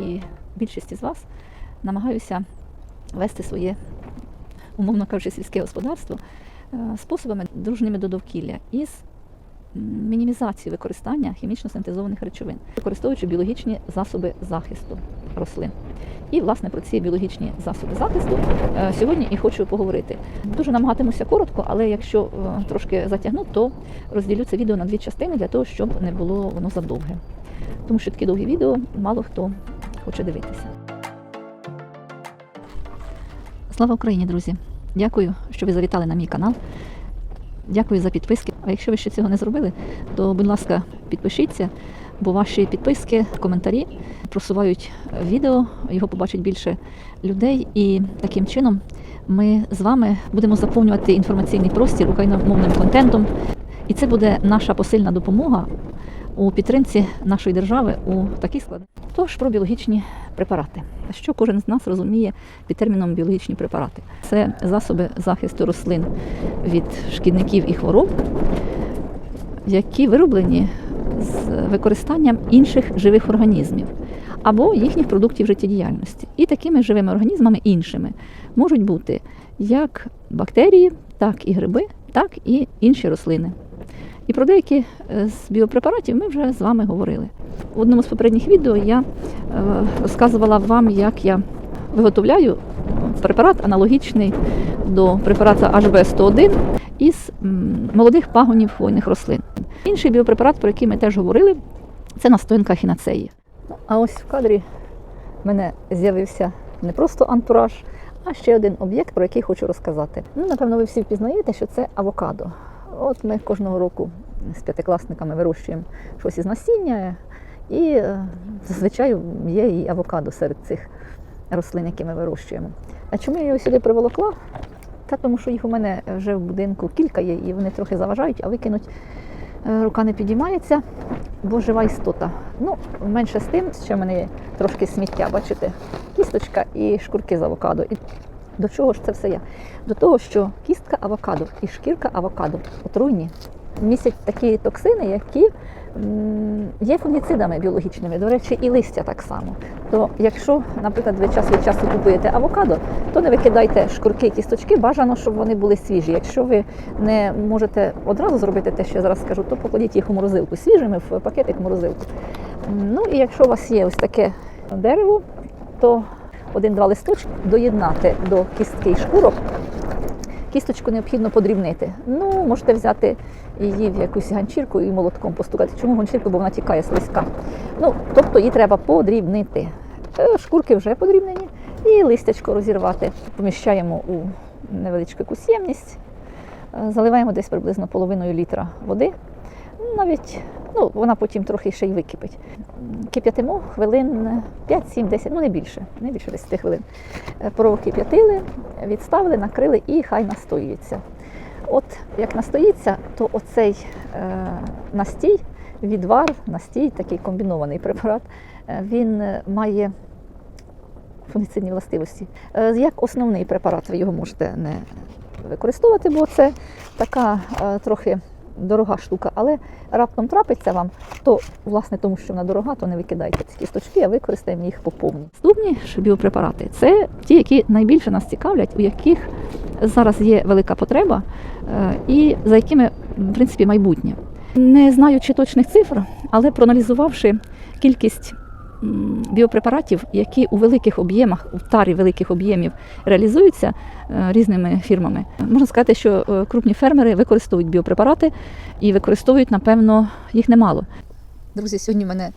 і більшість із вас, намагаюся вести своє, умовно кажучи, сільське господарство е, способами дружніми до довкілля із м, мінімізацією використання хімічно синтезованих речовин, використовуючи біологічні засоби захисту рослин. І, власне, про ці біологічні засоби захисту е, сьогодні і хочу поговорити. Дуже намагатимуся коротко, але якщо е, трошки затягну, то розділю це відео на дві частини для того, щоб не було воно задовге. Тому що такі довгі відео мало хто хоче дивитися. Слава Україні, друзі! Дякую, що ви завітали на мій канал. Дякую за підписки. А якщо ви ще цього не зробили, то, будь ласка, підпишіться, бо ваші підписки, коментарі просувають відео, його побачить більше людей, і таким чином ми з вами будемо заповнювати інформаційний простір україномовним контентом. І це буде наша посильна допомога у підтримці нашої держави у такий склад. Тож про біологічні препарати. Що кожен з нас розуміє під терміном біологічні препарати? Це засоби захисту рослин від шкідників і хвороб, які вироблені з використанням інших живих організмів або їхніх продуктів життєдіяльності. І такими живими організмами іншими можуть бути як бактерії, так і гриби, так і інші рослини. І про деякі е, з біопрепаратів ми вже з вами говорили. В одному з попередніх відео я е, розказувала вам, як я виготовляю препарат аналогічний до препарата HB101 із молодих пагонів хвойних рослин. Інший біопрепарат, про який ми теж говорили, це настоянка хінацеї. А ось в кадрі в мене з'явився не просто антураж, а ще один об'єкт, про який хочу розказати. Ну, напевно, ви всі впізнаєте, що це авокадо. От ми кожного року з п'ятикласниками вирощуємо щось із насіння, і е, зазвичай є і авокадо серед цих рослин, які ми вирощуємо. А чому я його сюди приволокла? Та тому що їх у мене вже в будинку кілька є, і вони трохи заважають, а викинуть е, рука не підіймається, бо жива істота. Ну, менше з тим, що в мене є трошки сміття, бачите, кісточка і шкурки з авокадо. І до чого ж це все я? До того, що кістка авокадо і шкірка авокадо отруйні, містять такі токсини, які є фунгіцидами біологічними, до речі, і листя так само. То якщо, наприклад, ви час від часу купуєте авокадо, то не викидайте шкурки кісточки, бажано, щоб вони були свіжі. Якщо ви не можете одразу зробити те, що я зараз скажу, то покладіть їх у морозилку свіжими в пакетик морозилку. Ну і якщо у вас є ось таке дерево, то один-два листочки доєднати до кістки і шкурок. Кісточку необхідно подрібнити. Ну, можете взяти її в якусь ганчірку і молотком постукати. Чому ганчірку? Бо вона тікає слизька. Ну, тобто її треба подрібнити. Е, Шкурки вже подрібнені, і листячко розірвати. Поміщаємо у невеличку якусь ємність, Е, заливаємо десь приблизно половиною літра води. Навіть ну, вона потім трохи ще й википить. Кип'ятимо хвилин 5, 7, 10, ну не більше, не більше 10 хвилин. Е, Прокип'ятили, відставили, накрили і хай настоюється. От як настоїться, то оцей е, настій, відвар, настій, такий комбінований препарат, е, він е, має фунгіцидні властивості. Як основний препарат ви його можете не використовувати, бо це така трохи дорога штука, але раптом трапиться вам, то власне тому, що вона дорога, то не викидайте ці кісточки, а використаємо їх по повній. Ж біопрепарати це ті, які найбільше нас цікавлять, у яких зараз є велика потреба е, і за якими в принципі майбутнє. Не знаючи точних цифр, але проаналізувавши кількість біопрепаратів, які у великих об'ємах, у тарі великих об'ємів реалізуються е, різними фірмами. Можна сказати, що е, крупні фермери використовують біопрепарати і використовують, напевно, їх немало. Друзі, сьогодні в мене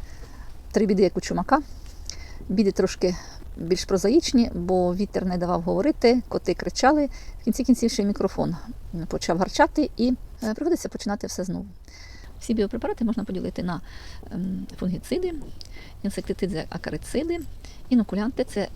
три біди, як у чумака. Біди трошки більш прозаїчні, бо вітер не давав говорити, коти кричали. В кінці кінців ще мікрофон почав гарчати і е, приходиться починати все знову. Всі біопрепарати можна поділити на ем, фунгіциди, інсектициди, акарициди, інокулянти. Це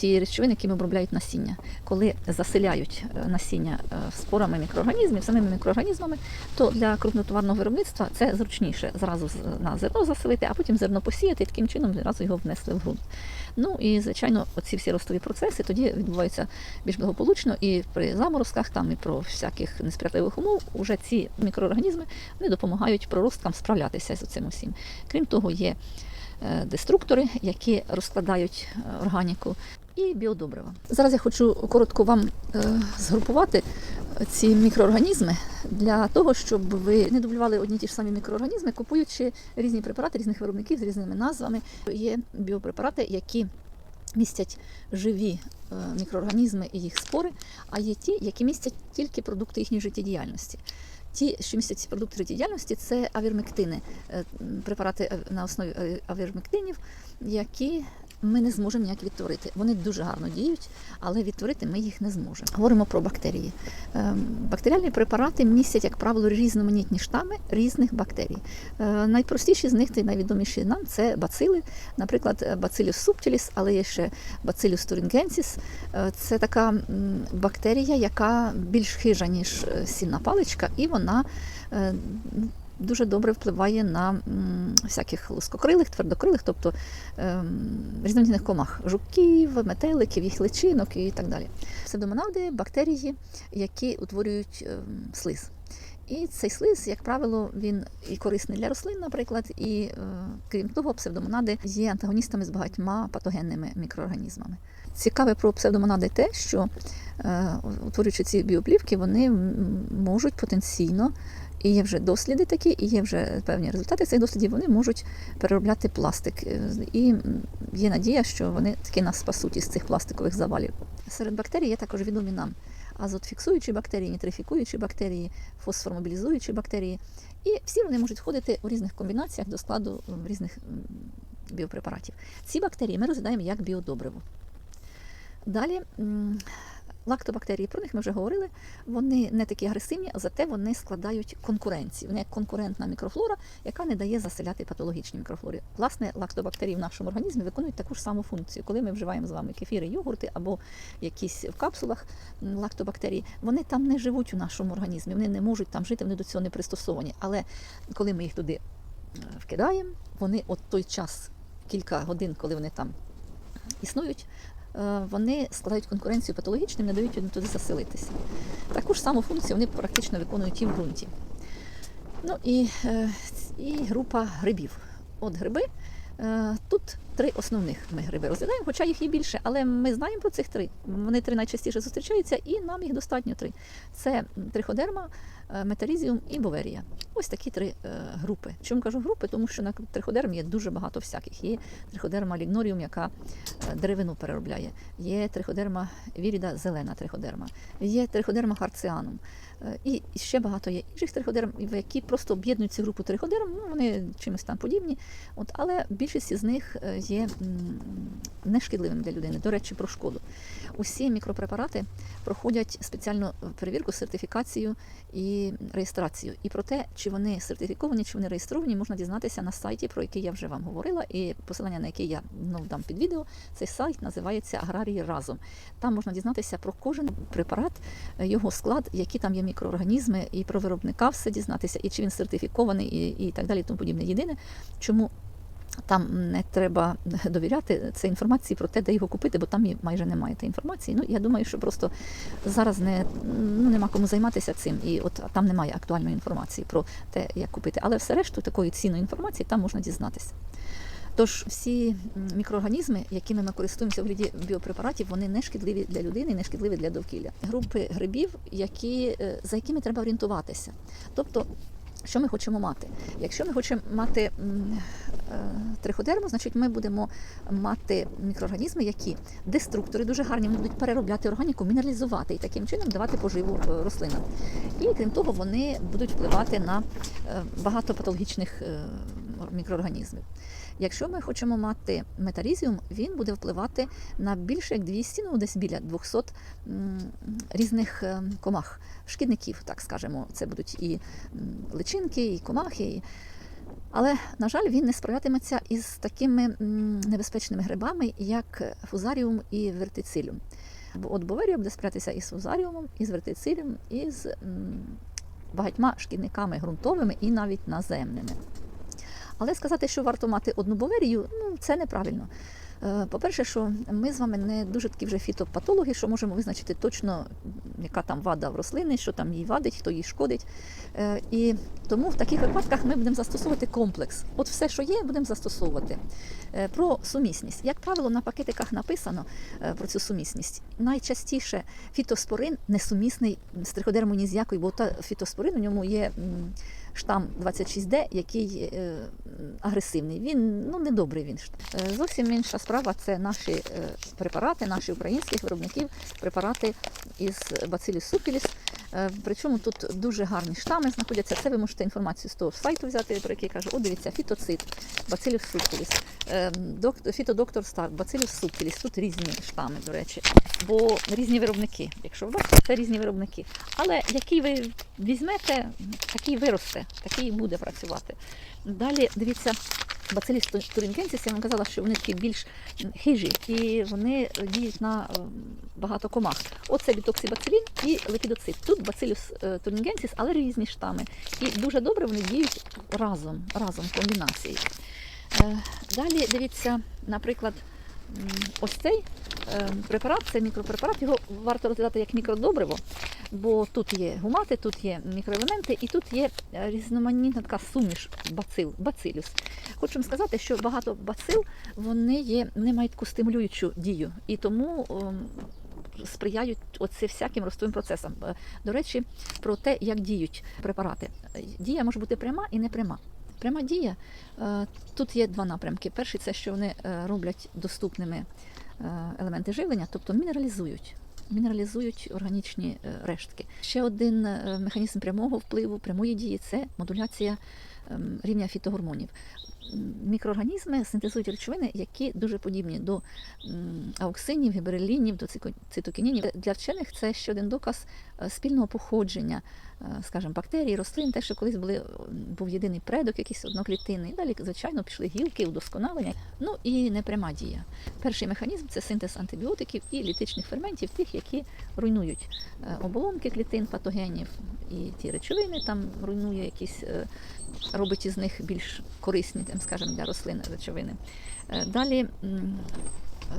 ті речовини, якими обробляють насіння. Коли заселяють е, насіння е, спорами мікроорганізмів, самими мікроорганізмами, то для крупнотоварного виробництва це зручніше зразу на зерно заселити, а потім зерно посіяти і таким чином зразу його внесли в ґрунт. Ну і звичайно, оці всі ростові процеси тоді відбуваються більш благополучно і при заморозках, там і про всяких несприятливих умов, уже ці мікроорганізми вони допомагають проросткам справлятися з цим усім. Крім того, є деструктори, які розкладають е, органіку, і біодобрива. Зараз я хочу коротко вам е, згрупувати ці мікроорганізми для того, щоб ви не дублювали одні ті ж самі мікроорганізми, купуючи різні препарати різних виробників з різними назвами. Є біопрепарати, які містять живі е, мікроорганізми і їх спори, а є ті, які містять тільки продукти їхньої життєдіяльності. Ті, що містять ці продукти життєдіяльності, це авірмектини, е, препарати е, на основі е, авірмектинів, які ми не зможемо ніяк відтворити. Вони дуже гарно діють, але відтворити ми їх не зможемо. Говоримо про бактерії. Ем, Бактеріальні препарати містять, як правило, різноманітні штами різних бактерій. Е, Найпростіші з них та найвідоміші нам це бацили, наприклад, Bacillus subtilis, але є ще Bacillus thuringiensis. Е, Це така бактерія, яка більш хижа, ніж е, сінна паличка, і вона е, дуже добре впливає на всяких лускокрилих, твердокрилих, тобто ем, різноманітних комах, жуків, метеликів, їх личинок і так далі. Псевдомонади бактерії, які утворюють ем, слиз. І цей слиз, як правило, він і корисний для рослин, наприклад, і е, крім того, псевдомонади є антагоністами з багатьма патогенними мікроорганізмами. Цікаве про псевдомонади те, що е, утворюючи ці біоплівки, вони можуть потенційно, і є вже досліди такі, і є вже певні результати цих дослідів, вони можуть переробляти пластик. Е, І є надія, що вони таки нас спасуть із цих пластикових завалів. Серед бактерій є також відомі нам азотфіксуючі бактерії, нітрифікуючі бактерії, фосформобілізуючі бактерії. І всі вони можуть входити у різних комбінаціях до складу різних біопрепаратів. Ці бактерії ми розглядаємо як біодобриво. Далі лактобактерії, про них ми вже говорили. Вони не такі агресивні, а зате вони складають конкуренцію. Вони як конкурентна мікрофлора, яка не дає заселяти патологічні мікрофлори. Власне, лактобактерії в нашому організмі виконують таку ж саму функцію. Коли ми вживаємо з вами кефіри, йогурти або якісь в капсулах лактобактерії, вони там не живуть у нашому організмі, вони не можуть там жити, вони до цього не пристосовані. Але коли ми їх туди е, вкидаємо, вони от той час, кілька годин, коли вони там існують, вони складають конкуренцію патологічним, не дають їм туди заселитися. Таку ж саму функцію вони практично виконують і в ґрунті. Ну і, е, і група грибів. От гриби. е, Тут три основних ми гриби розглядаємо, хоча їх є більше, але ми знаємо про цих три. Вони три найчастіше зустрічаються, і нам їх достатньо три. Це триходерма, е, метарізіум і боверія. Ось такі три е, групи. Чому кажу групи? Тому що на триходермі є дуже багато всяких. Є триходерма лігноріум, яка е, деревину переробляє. Є триходерма віріда, зелена триходерма. Є триходерма харціанум. Е, І ще багато є інших триходерм, які просто об'єднують цю групу триходерм. Ну, вони чимось там подібні. От, але більшість із них е, є нешкідливим для людини. До речі, про шкоду. Усі мікропрепарати проходять спеціальну перевірку, сертифікацію і реєстрацію. І про те, чи вони сертифіковані, чи вони реєстровані, можна дізнатися на сайті, про який я вже вам говорила, і посилання на який я ну, дам під відео. Цей сайт називається Аграрії разом. Там можна дізнатися про кожен препарат, е, його склад, які там є мікроорганізми, і про виробника все дізнатися, і чи він сертифікований, і, і так далі, і тому подібне. Єдине, чому там не треба довіряти це інформації про те, де його купити, бо там майже немає тієї інформації. Ну я думаю, що просто зараз не ну нема кому займатися цим, і от там немає актуальної інформації про те, як купити. Але все решту такої цінної інформації там можна дізнатися. Тож всі мікроорганізми, якими ми користуємося в вигляді біопрепаратів, вони не шкідливі для людини, не шкідливі для довкілля. Групи грибів, які, е, за якими треба орієнтуватися. Тобто, що ми хочемо мати? Якщо ми хочемо мати е, триходерму, значить ми будемо мати мікроорганізми, які деструктори дуже гарні, вони будуть переробляти органіку, мінералізувати і таким чином давати поживу е, рослинам. І крім того, вони будуть впливати на багато патологічних мікроорганізмів. Якщо ми хочемо мати метарізіум, він буде впливати на більше як 200, ну десь біля 200 різних е, комах, шкідників, так скажемо. Це будуть і личинки, і комахи. І... Але, на жаль, він не справлятиметься із такими небезпечними грибами, як фузаріум і вертициліум. Бо От боверія буде справлятися із фузаріумом, із вертициліум, і з багатьма шкідниками ґрунтовими і навіть наземними. Але сказати, що варто мати одну боверію, ну це неправильно. Е, По-перше, що ми з вами не дуже такі вже фітопатологи, що можемо визначити точно, яка там вада в рослини, що там їй вадить, хто їй шкодить. Е, І тому в таких випадках ми будемо застосовувати комплекс. От все, що є, будемо застосовувати. Е, Про сумісність. Як правило, на пакетиках написано про цю сумісність. Найчастіше фітоспорин несумісний з триходермою ні з якою, бо та фітоспорин у ньому є штам 26D, який е, агресивний. Він ну недобрий він. штам. Зовсім інша справа це наші е, препарати, наші українських виробників, препарати із subtilis. Е, Причому тут дуже гарні штами знаходяться. Це ви можете інформацію з того сайту взяти, про який я кажу. О, дивіться, фітоцит, е, док- фітодоктор Старк, Bacillus subtilis. Тут різні штами, до речі, бо різні виробники. Якщо ви бачите, це різні виробники. Але який ви візьмете, такий виросте, такий буде працювати. Далі дивіться. Бациліс турінкенсіс, я вам казала, що вони такі більш хижі, і вони діють на е, багато комах. Оце бітоксибацилін і лепідоцит. Тут бацилюс турінгенсіс, але різні штами. І дуже добре вони діють разом, разом в комбінації. Е, Далі дивіться, наприклад, ось цей е, препарат, це мікропрепарат, його варто розглядати як мікродобриво, бо тут є гумати, тут є мікроелементи, і тут є е, різноманітна така суміш бацил, бацилюс. Хочу вам сказати, що багато бацил вони є, вони мають таку стимулюючу дію, і тому ем, сприяють оце всяким ростовим процесам. До речі, про те, як діють препарати. Дія може бути пряма і непряма. Пряма дія е, тут є два напрямки. Перший це що вони е, роблять доступними е, елементи живлення, тобто мінералізують. Мінералізують органічні рештки. Ще один механізм прямого впливу, прямої дії це модуляція рівня фітогормонів. Мікроорганізми синтезують речовини, які дуже подібні до ауксинів, гіберелінів, до цитокінінів. Для вчених це ще один доказ е, спільного походження, е, скажімо, бактерій, рослин, те, що колись були, був єдиний предок, якийсь одноклітинний. І далі, звичайно, пішли гілки, удосконалення. Ну і непряма дія. Перший механізм це синтез антибіотиків і літичних ферментів, тих, які руйнують е, оболонки клітин, патогенів і ті речовини там руйнує якісь, робить із них більш корисні, там, скажімо, для рослин речовини. Е, Далі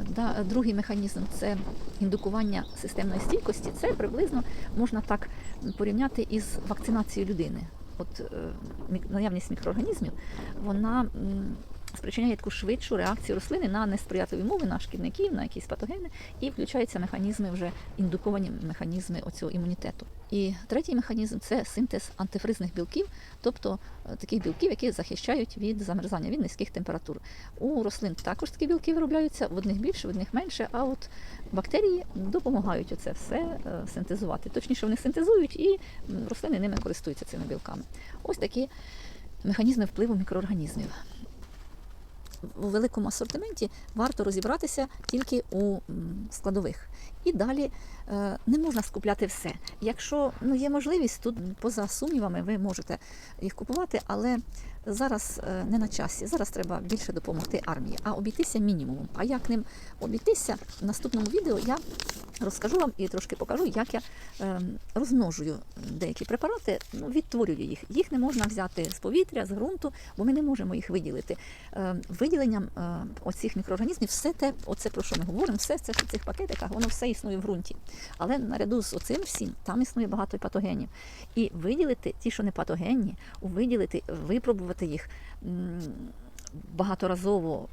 да, другий механізм це індукування системної стійкості. Це приблизно можна так порівняти із вакцинацією людини. От е, наявність мікроорганізмів, вона спричиняє таку швидшу реакцію рослини на несприятливі умови, на шкідників, на якісь патогени, і включаються механізми вже індуковані механізми оцього імунітету. І третій механізм це синтез антифризних білків, тобто е, таких білків, які захищають від замерзання, від низьких температур. У рослин також такі білки виробляються, в одних більше, в одних менше. А от бактерії допомагають оце все е, синтезувати. Точніше, вони синтезують і рослини ними користуються цими білками. Ось такі механізми впливу мікроорганізмів. У великому асортименті варто розібратися тільки у складових. І далі е, не можна скупляти все. Якщо ну, є можливість, тут поза сумнівами ви можете їх купувати, але зараз е, не на часі. Зараз треба більше допомогти армії, а обійтися мінімумом. А як ним обійтися в наступному відео я розкажу вам і трошки покажу, як я е, розмножую деякі препарати, ну, відтворюю їх. Їх не можна взяти з повітря, з ґрунту, бо ми не можемо їх виділити. Е, виділенням оцих мікроорганізмів, все те, оце про що ми говоримо, все це в цих пакетиках, воно все існує в ґрунті. Але наряду з оцим всім там існує багато патогенів. І виділити ті, що не патогенні, виділити, випробувати їх. Багаторазово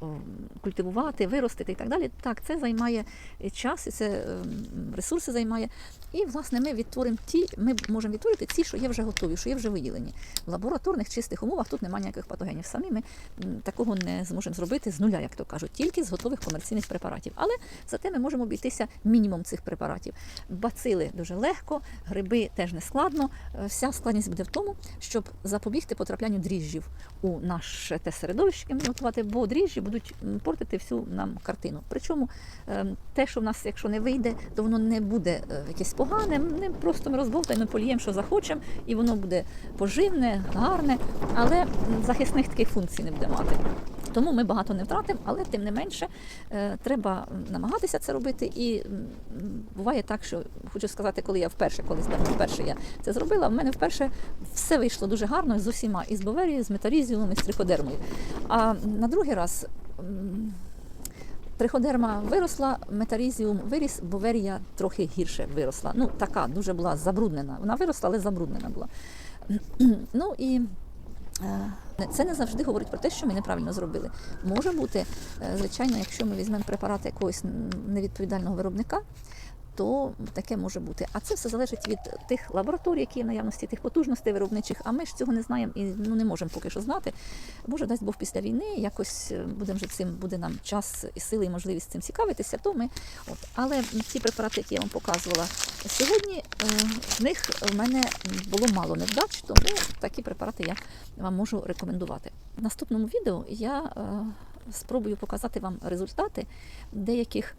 культивувати, виростити і так далі. Так, це займає час, і це ем, ресурси займає. І, власне, ми відтворимо ті, ми можемо відтворити ті, що є вже готові, що є вже виділені. В лабораторних чистих умовах тут немає ніяких патогенів. Самі ми такого не зможемо зробити з нуля, як то кажуть, тільки з готових комерційних препаратів. Але зате ми можемо обійтися мінімум цих препаратів. Бацили дуже легко, гриби теж не складно. Е, Вся складність буде в тому, щоб запобігти потраплянню дріжджів у наше те середовище, яке готувати, бо дріжджі будуть портити всю нам картину. Причому ем, те, що в нас, якщо не вийде, то воно не буде е, якесь погане. ми просто ми розбовтаємо, поліємо, що захочемо, і воно буде поживне, гарне, але захисних таких функцій не буде мати. Тому ми багато не втратимо, але тим не менше е, треба намагатися це робити. І буває так, що хочу сказати, коли я вперше, колись давно вперше я це зробила, в мене вперше все вийшло дуже гарно з усіма, і з боверією, з метарізіумом, і з триходермою. А на другий раз. Триходерма виросла, метарізіум виріс, боверія трохи гірше виросла. Ну, така дуже була забруднена. Вона виросла, але забруднена була. Ну і е, це не завжди говорить про те, що ми неправильно зробили. Може бути, е, звичайно, якщо ми візьмемо препарати якогось невідповідального виробника, то таке може бути. А це все залежить від тих лабораторій, які є наявності, тих потужностей виробничих. А ми ж цього не знаємо і ну не можемо поки що знати. Може, дасть Бог після війни, якось е, будемо цим буде нам час і сили, і можливість цим цікавитися. То ми от але ці препарати, які я вам показувала сьогодні, е, в них в мене було мало невдач, тому такі препарати я вам можу рекомендувати. В наступному відео я е, спробую показати вам результати деяких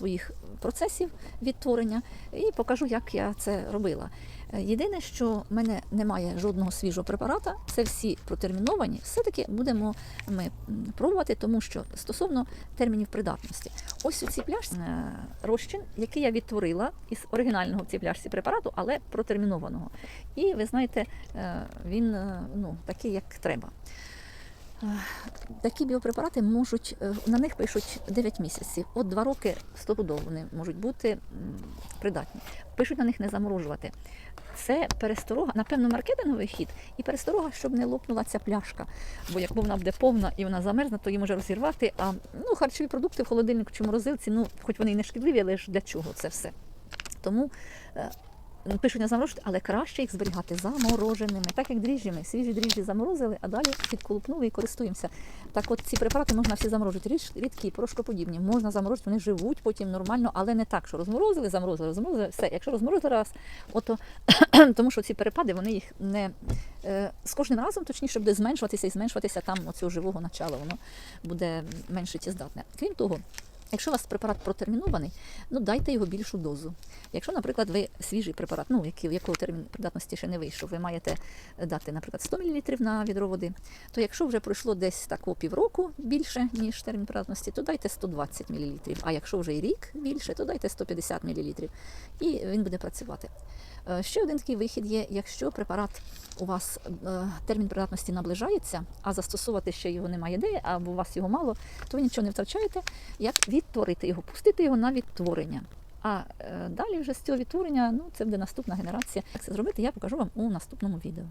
своїх процесів відтворення і покажу, як я це робила. Е, Єдине, що в мене немає жодного свіжого препарата, це всі протерміновані. Все-таки будемо ми пробувати, тому що стосовно термінів придатності, ось у цій пляшці е, розчин, який я відтворила із оригінального в цій пляшці препарату, але протермінованого. І ви знаєте, е, він ну, такий, як треба. Е, Такі біопрепарати можуть, е, на них пишуть 9 місяців. От 2 роки стопудово вони можуть бути придатні. Пишуть на них не заморожувати. Це пересторога, напевно, маркетинговий хід і пересторога, щоб не лопнула ця пляшка. Бо якби вона буде повна і вона замерзне, то її може розірвати. А ну, харчові продукти в холодильнику чи морозилці, ну, хоч вони і не шкідливі, але ж для чого це все? Тому е, пишуть не заморожувати, але краще їх зберігати замороженими, так як дріжджі ми. Свіжі дріжджі заморозили, а далі підколупнули і користуємося. Так от ці препарати можна всі заморожувати. Ріж- Рідкі, порошкоподібні, можна заморозити, вони живуть потім нормально, але не так, що розморозили, заморозили, заморозили, все. Якщо розморозили раз, ото тому що ці перепади вони їх не е, з кожним разом точніше буде зменшуватися і зменшуватися там оцього живого начала, воно буде менше тіздатне. Крім того. Якщо у вас препарат протермінований, ну дайте його більшу дозу. Якщо, наприклад, ви свіжий препарат, ну який, якого термін придатності ще не вийшов, ви маєте дати, наприклад, 100 мл на відро води, то якщо вже пройшло десь такого півроку більше, ніж термін придатності, то дайте 120 мл. А якщо вже і рік більше, то дайте 150 мл. І він буде працювати. Е, Ще один такий вихід є, якщо препарат у вас е, термін придатності наближається, а застосовувати ще його немає де, або у вас його мало, то ви нічого не втрачаєте, як відтворити його, пустити його на відтворення. А е, далі вже з цього відтворення, ну це буде наступна генерація. Як це зробити, я покажу вам у наступному відео.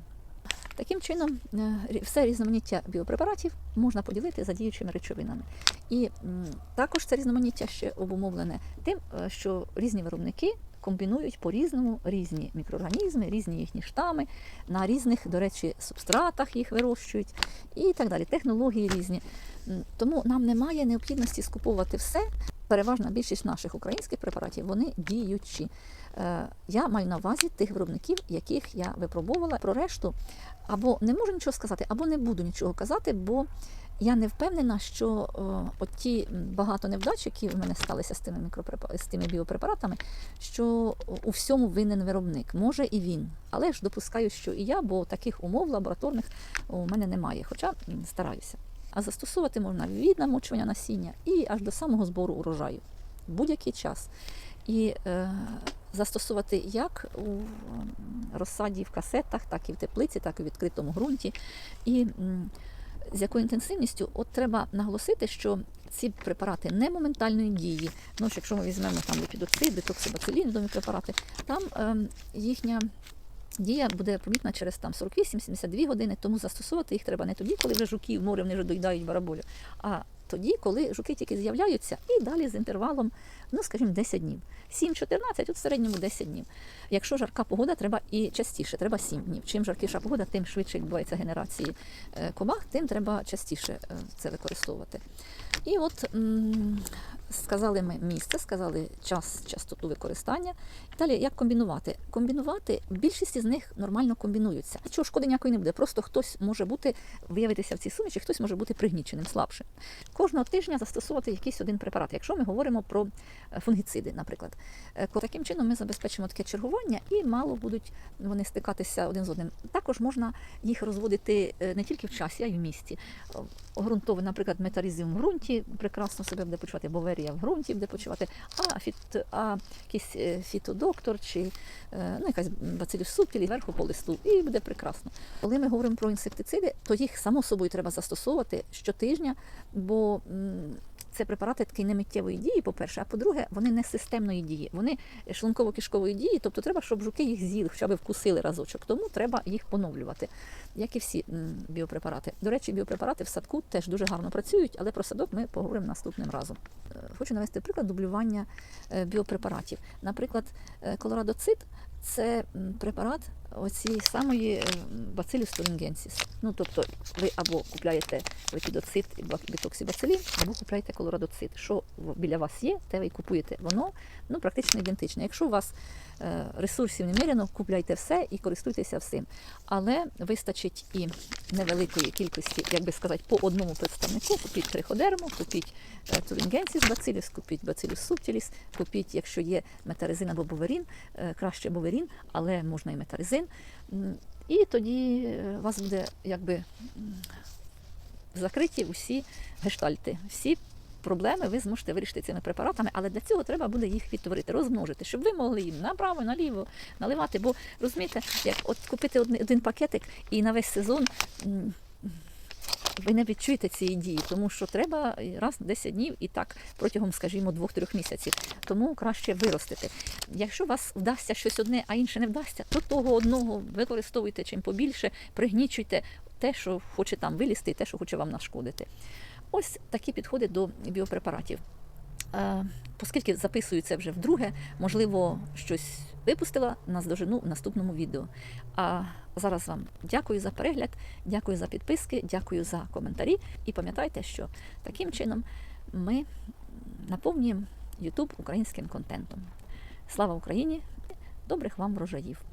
Таким чином, все різноманіття біопрепаратів можна поділити за діючими речовинами. І також це різноманіття ще обумовлене тим, що різні виробники комбінують по-різному різні мікроорганізми, різні їхні штами, на різних, до речі, субстратах їх вирощують і так далі. Технології різні. Тому нам немає необхідності скуповувати все. Переважна більшість наших українських препаратів вони діючі. Е, Я маю на увазі тих виробників, яких я випробовувала. Про решту або не можу нічого сказати, або не буду нічого казати, бо я не впевнена, що е, от ті багато невдач, які в мене сталися з тими з тими біопрепаратами, що у всьому винен виробник. Може і він. Але ж допускаю, що і я, бо таких умов лабораторних у мене немає, хоча стараюся. А застосовувати можна від намочування насіння і аж до самого збору урожаю в будь-який час. І е, застосувати як у розсаді в касетах, так і в теплиці, так і в відкритому ґрунті. І м, з якою інтенсивністю, от треба наголосити, що ці препарати не моментальної дії. Ну, якщо ми візьмемо там ліпідоцид, детоксибацилін, домі препарати, там е, їхня дія буде помітна через там 48-72 години, тому застосовувати їх треба не тоді, коли вже жуки в море вони вже доїдають бараболю, а тоді, коли жуки тільки з'являються, і далі з інтервалом, ну скажімо, 10 днів. 7-14, от в середньому 10 днів. Якщо жарка погода, треба і частіше, треба 7 днів. Чим жаркіша погода, тим швидше відбувається генерації е, комах, тим треба частіше е, це використовувати. І от сказали ми місце, сказали час, частоту використання. Далі як комбінувати? Комбінувати більшість із них нормально комбінуються. Чого шкоди ніякої не буде. Просто хтось може бути виявитися в цій суміші, хтось може бути пригніченим, слабшим. Кожного тижня застосовувати якийсь один препарат. Якщо ми говоримо про е, фунгіциди, наприклад. Е, Таким чином ми забезпечимо таке чергування і мало будуть вони стикатися один з одним. Також можна їх розводити е, не тільки в часі, а й в місті. Грунтовий, наприклад, метаризм в ґрунті прекрасно себе буде почувати, боверія в ґрунті буде почувати, а, фіт, а якийсь е, фітодоктор чи е, ну, якась бацилюс субтілі зверху по листу, і буде прекрасно. Коли ми говоримо про інсектициди, то їх само собою треба застосовувати щотижня, бо це препарати такої немиттєвої дії, по-перше, а по-друге, вони не системної дії, вони шлунково-кишкової дії, тобто треба, щоб жуки їх з'їли, хоча б вкусили разочок. Тому треба їх поновлювати, як і всі біопрепарати. До речі, біопрепарати в садку теж дуже гарно працюють, але про садок ми поговоримо наступним разом. Е, Хочу навести приклад дублювання е, біопрепаратів. Наприклад, е, колорадоцит це препарат оцієї самої бацилюс турингенсіс. Ну, тобто ви або купляєте лепідоцит і бітоксибацилін, або купляєте колорадоцит. Що біля вас є, те ви купуєте. Воно ну, практично ідентичне. Якщо у вас е, ресурсів неміряно, купляйте все і користуйтеся всім. Але вистачить і невеликої кількості, як би сказати, по одному представнику. Купіть триходерму, купіть е, турингенсіс бацилюс, купіть бацилюс субтіліс, купіть, якщо є метаризин або боверін, е, краще боверін, але можна і метаризин. І тоді е, у вас буде якби закриті усі гештальти, всі проблеми ви зможете вирішити цими препаратами, але для цього треба буде їх відтворити, розмножити, щоб ви могли їм направо, наліво наливати. Бо розумієте, як от купити один пакетик і на весь сезон. Ви не відчуєте цієї дії, тому що треба раз на 10 днів і так протягом, скажімо, 2-3 місяців. Тому краще виростити. Якщо вас вдасться щось одне, а інше не вдасться, то того одного використовуйте чим побільше, пригнічуйте те, що хоче там вилізти, те, що хоче вам нашкодити. Ось такі підходи до біопрепаратів. Е, Оскільки записую це вже вдруге, можливо, щось випустила наздожену в наступному відео. А зараз вам дякую за перегляд, дякую за підписки, дякую за коментарі. І пам'ятайте, що таким чином ми наповнюємо YouTube українським контентом. Слава Україні! Добрих вам врожаїв!